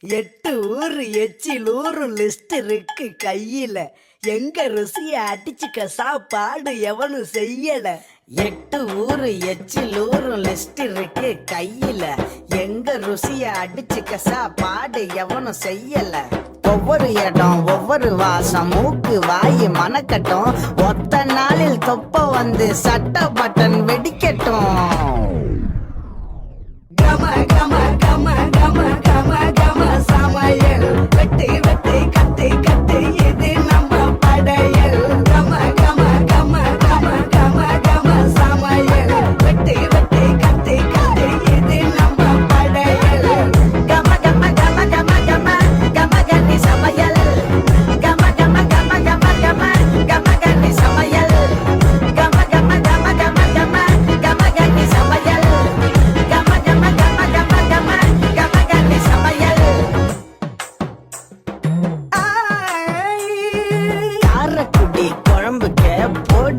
எட்டு ஊரு எச்சில் ஊரு லிஸ்ட் இருக்கு கையில. எங்க ருசிய அடிச்சுக்க சாப்பாடு எவனும் செய்யல. எட்டு ஊரு எச்சில் ஊரு லிஸ்ட் இருக்கு கையில. எங்க ருசிய அடிச்சுக்க சாப்பாடு எவனும் செய்யல. ஒவ்வொரு இடம் ஒவ்வொரு வாசம் மூக்கு வாய் மனக்கட்டும். ஒத்த நாளில் தொப்ப வந்து சட்ட பட்டன்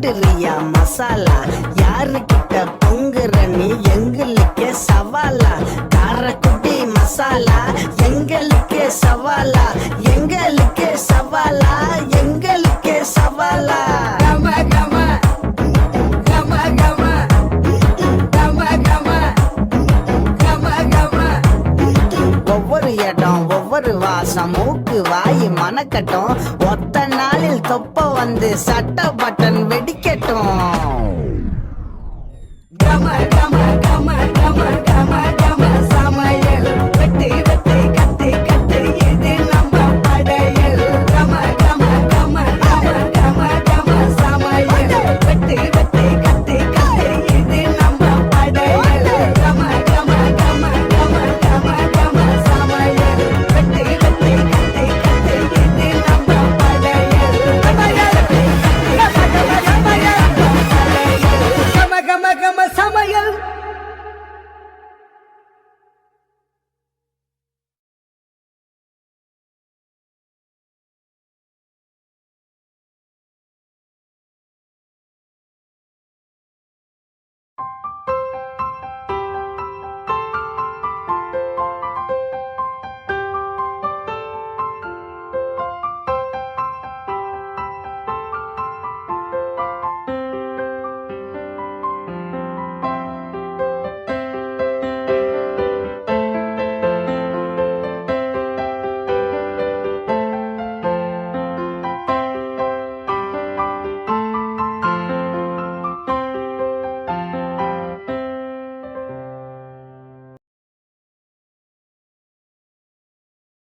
போட்டுறியா மசாலா? யாரு கிட்ட நீ? எங்களுக்கே சவாலா. காரக்குட்டி மசாலா? எங்களுக்கே சவாலா. எங்களுக்கே சவாலா. எங்களுக்கே சவாலா. கம கம. கம கம. ஒவ்வொரு இடம் ஒவ்வொரு வாசம். மூக்கு வாய் மனக்கட்டும். ஒத்த நாளில் தொப்ப வந்து சட்ட பட்டன்